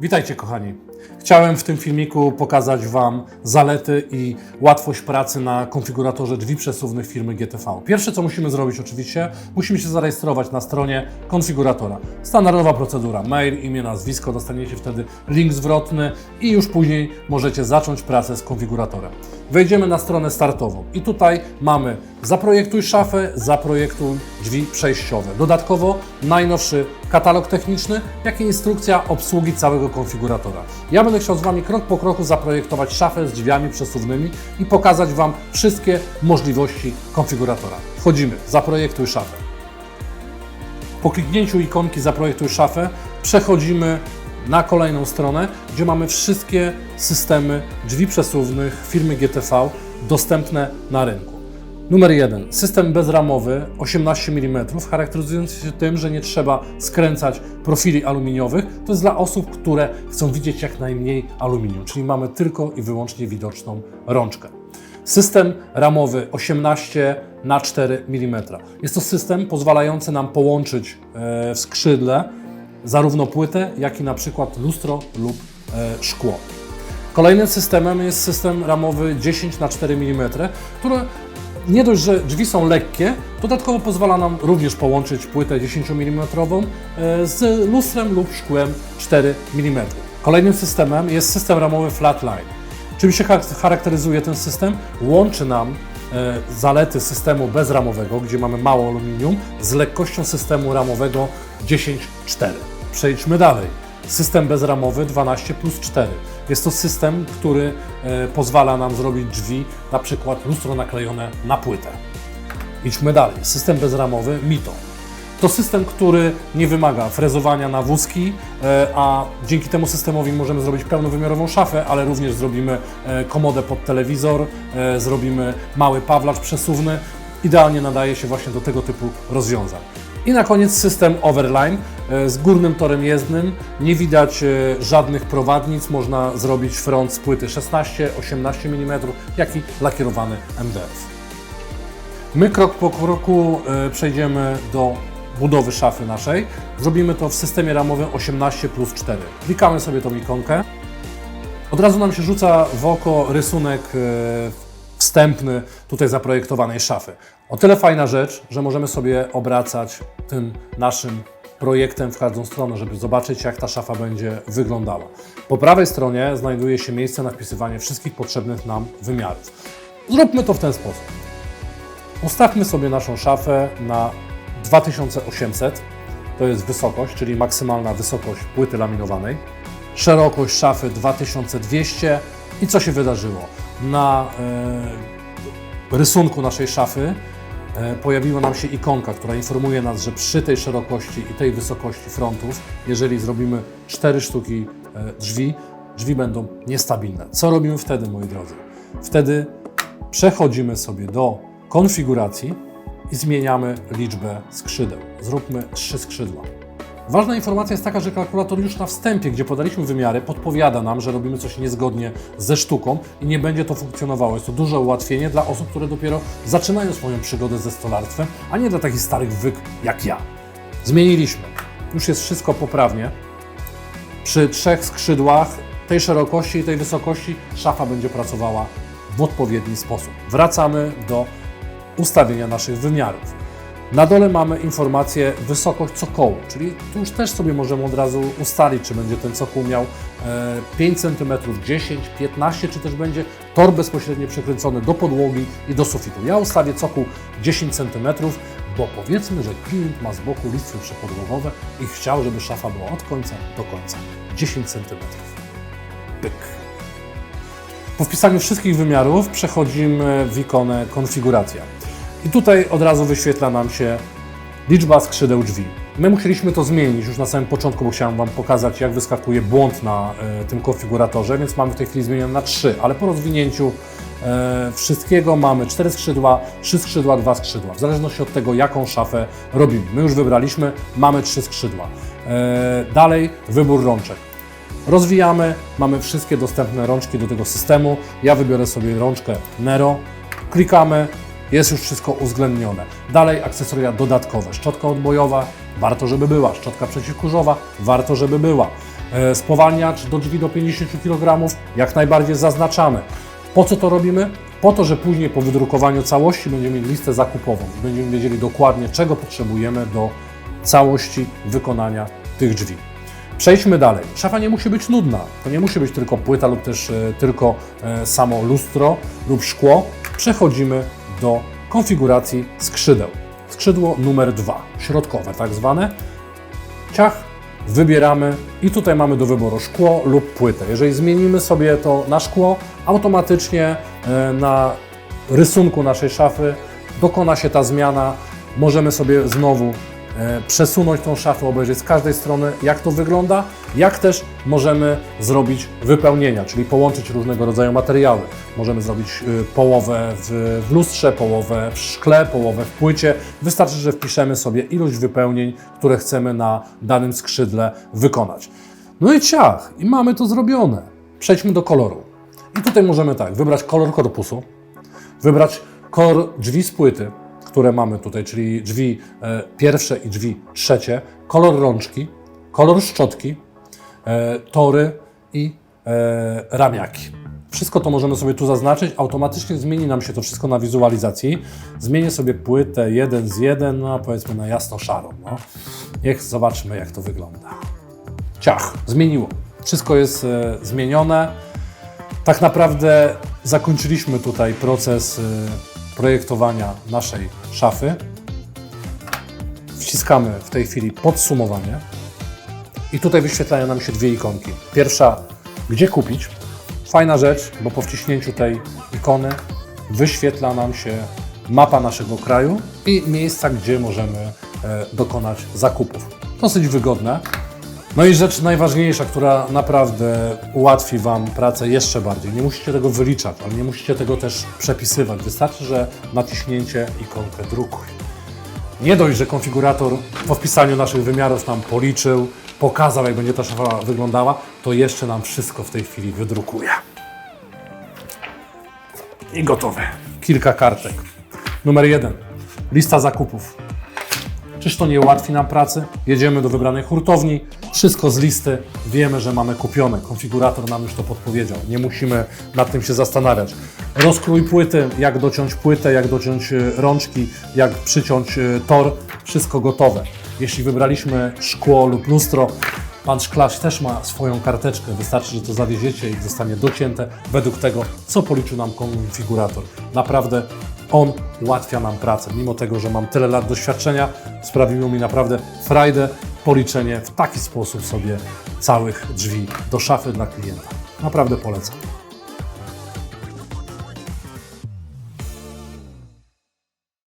Witajcie kochani. Chciałem w tym filmiku pokazać Wam zalety i łatwość pracy na konfiguratorze drzwi przesuwnych firmy GTV. Pierwsze co musimy zrobić oczywiście, musimy się zarejestrować na stronie konfiguratora. Standardowa procedura, mail, imię, nazwisko, dostaniecie wtedy link zwrotny i już później możecie zacząć pracę z konfiguratorem. Wejdziemy na stronę startową i tutaj mamy zaprojektuj szafę, zaprojektuj drzwi przejściowe. Dodatkowo najnowszy katalog techniczny, jak i instrukcja obsługi całego konfiguratora. Ja będę chciał z Wami krok po kroku zaprojektować szafę z drzwiami przesuwnymi i pokazać Wam wszystkie możliwości konfiguratora. Wchodzimy, zaprojektuj szafę. Po kliknięciu ikonki Zaprojektuj szafę przechodzimy na kolejną stronę, gdzie mamy wszystkie systemy drzwi przesuwnych firmy GTV dostępne na rynku. Numer jeden. System bezramowy 18 mm, charakteryzujący się tym, że nie trzeba skręcać profili aluminiowych. To jest dla osób, które chcą widzieć jak najmniej aluminium, czyli mamy tylko i wyłącznie widoczną rączkę. System ramowy 18 na 4 mm. Jest to system pozwalający nam połączyć e, w skrzydle zarówno płytę, jak i na przykład lustro lub e, szkło. Kolejnym systemem jest system ramowy 10 na 4 mm, który nie dość, że drzwi są lekkie, dodatkowo pozwala nam również połączyć płytę 10 mm z lustrem lub szkłem 4 mm. Kolejnym systemem jest system ramowy Flatline. Czym się char- charakteryzuje ten system? Łączy nam e, zalety systemu bezramowego, gdzie mamy mało aluminium, z lekkością systemu ramowego 10-4. Przejdźmy dalej. System bezramowy 12 plus 4. Jest to system, który e, pozwala nam zrobić drzwi, na przykład lustro naklejone na płytę. Idźmy dalej. System bezramowy Mito. To system, który nie wymaga frezowania na wózki, e, a dzięki temu systemowi możemy zrobić pełnowymiarową szafę, ale również zrobimy e, komodę pod telewizor, zrobimy mały pawlacz przesuwny. Idealnie nadaje się właśnie do tego typu rozwiązań. I na koniec system Overline z górnym torem jezdnym. Nie widać e, żadnych prowadnic. Można zrobić front z płyty 16-18 mm, jak i lakierowany MDF. My krok po kroku e, przejdziemy do budowy szafy naszej. Zrobimy to w systemie ramowym 18 plus 4. Klikamy sobie tą ikonkę. Od razu nam się rzuca w oko rysunek e, wstępny tutaj zaprojektowanej szafy. O tyle fajna rzecz, że możemy sobie obracać tym naszym projektem w każdą stronę, żeby zobaczyć, jak ta szafa będzie wyglądała. Po prawej stronie znajduje się miejsce na wpisywanie wszystkich potrzebnych nam wymiarów. Zróbmy to w ten sposób. Ustawmy sobie naszą szafę na 2800, to jest wysokość, czyli maksymalna wysokość płyty laminowanej. Szerokość szafy 2200 i co się wydarzyło? Na e, rysunku naszej szafy pojawiła nam się ikonka, która informuje nas, że przy tej szerokości i tej wysokości frontów, jeżeli zrobimy 4 sztuki e, drzwi, drzwi będą niestabilne. Co robimy wtedy, moi drodzy? Wtedy przechodzimy sobie do konfiguracji i zmieniamy liczbę skrzydeł. Zróbmy trzy skrzydła. Ważna informacja jest taka, że kalkulator już na wstępie, gdzie podaliśmy wymiary, podpowiada nam, że robimy coś niezgodnie ze sztuką i nie będzie to funkcjonowało. Jest to duże ułatwienie dla osób, które dopiero zaczynają swoją przygodę ze stolarstwem, a nie dla takich starych wyk jak ja. Zmieniliśmy. Już jest wszystko poprawnie. Przy trzech skrzydłach tej szerokości i tej wysokości szafa będzie pracowała w odpowiedni sposób. Wracamy do ustawienia naszych wymiarów. Na dole mamy informację wysokość cokołu, czyli tu już też sobie możemy od razu ustalić, czy będzie ten cokół miał e, 5 cm, 10, 15, czy też będzie tor bezpośrednio przykręcony do podłogi i do sufitu. Ja ustawię cokół 10 cm, bo powiedzmy, że klient ma z boku listwy przepodłogowe i chciał, żeby szafa była od końca do końca 10 cm. Pyk. Po wpisaniu wszystkich wymiarów przechodzimy w ikonę konfiguracja. I tutaj od razu wyświetla nam się liczba skrzydeł drzwi. My musieliśmy to zmienić już na samym początku, bo chciałem Wam pokazać, jak wyskakuje błąd na e, tym konfiguratorze, więc mamy w tej chwili zmienione na 3, ale po rozwinięciu e, wszystkiego mamy 4 skrzydła, 3 skrzydła, 2 skrzydła, w zależności od tego, jaką szafę robimy. My już wybraliśmy, mamy 3 skrzydła. E, dalej wybór rączek. Rozwijamy, mamy wszystkie dostępne rączki do tego systemu. Ja wybiorę sobie rączkę Nero, klikamy, jest już wszystko uwzględnione. Dalej akcesoria dodatkowe. Szczotka odbojowa, warto żeby była. Szczotka przeciwkurzowa, warto żeby była. e, spowalniacz do drzwi do 50 kg, jak najbardziej zaznaczamy. Po co to robimy? Po to, że później po wydrukowaniu całości będziemy mieli listę zakupową i będziemy wiedzieli dokładnie, czego potrzebujemy do całości wykonania tych drzwi. Przejdźmy dalej. Szafa nie musi być nudna. To nie musi być tylko płyta lub też e, tylko e, samo lustro lub szkło. Przechodzimy do konfiguracji skrzydeł. Skrzydło numer dwa, środkowe tak zwane. Ciach, wybieramy i tutaj mamy do wyboru szkło lub płytę. Jeżeli zmienimy sobie to na szkło, automatycznie e, na rysunku naszej szafy dokona się ta zmiana. Możemy sobie znowu przesunąć tą szafę, obejrzeć z każdej strony, jak to wygląda, jak też możemy zrobić wypełnienia, czyli połączyć różnego rodzaju materiały. Możemy zrobić e, połowę w lustrze, połowę w szkle, połowę w płycie. Wystarczy, że wpiszemy sobie ilość wypełnień, które chcemy na danym skrzydle wykonać. No i ciach, i mamy to zrobione. Przejdźmy do koloru. I tutaj możemy tak, wybrać kolor korpusu, wybrać kolor drzwi z płyty, które mamy tutaj, czyli drzwi e, pierwsze i drzwi trzecie, kolor rączki, kolor szczotki, e, tory i e, ramiaki. Wszystko to możemy sobie tu zaznaczyć, automatycznie zmieni nam się to wszystko na wizualizacji. Zmienię sobie płytę 1 z 1, no powiedzmy na jasno-szarą. No. Niech zobaczmy jak to wygląda. Ciach, zmieniło. Wszystko jest zmienione. Tak naprawdę zakończyliśmy tutaj proces projektowania naszej szafy. Wciskamy w tej chwili podsumowanie i tutaj wyświetlają nam się dwie ikonki. Pierwsza, gdzie kupić. Fajna rzecz, bo po wciśnięciu tej ikony wyświetla nam się mapa naszego kraju i miejsca, gdzie możemy e, dokonać zakupów. Dosyć wygodne. No i rzecz najważniejsza, która naprawdę ułatwi Wam pracę jeszcze bardziej. Nie musicie tego wyliczać, ale nie musicie tego też przepisywać. Wystarczy, że naciśnięcie ikonkę drukuj. Nie dość, że konfigurator po wpisaniu naszych wymiarów nam policzył, pokazał, jak będzie ta szafa wyglądała, to jeszcze nam wszystko w tej chwili wydrukuje. I gotowe. Kilka kartek. Numer jeden. Lista zakupów. Czyż to nie ułatwi nam pracy? Jedziemy do wybranej hurtowni, wszystko z listy, wiemy, że mamy kupione. Konfigurator nam już to podpowiedział, nie musimy nad tym się zastanawiać. Rozkrój płyty, jak dociąć płytę, jak dociąć e, rączki, jak przyciąć e, tor, wszystko gotowe. Jeśli wybraliśmy szkło lub lustro, Pan szklarz też ma swoją karteczkę. Wystarczy, że to zawieziecie i zostanie docięte według tego, co policzył nam konfigurator. Naprawdę on ułatwia nam pracę. Mimo tego, że mam tyle lat doświadczenia, sprawiło mi naprawdę frajdę policzenie w taki sposób sobie całych drzwi do szafy dla klienta. Naprawdę polecam.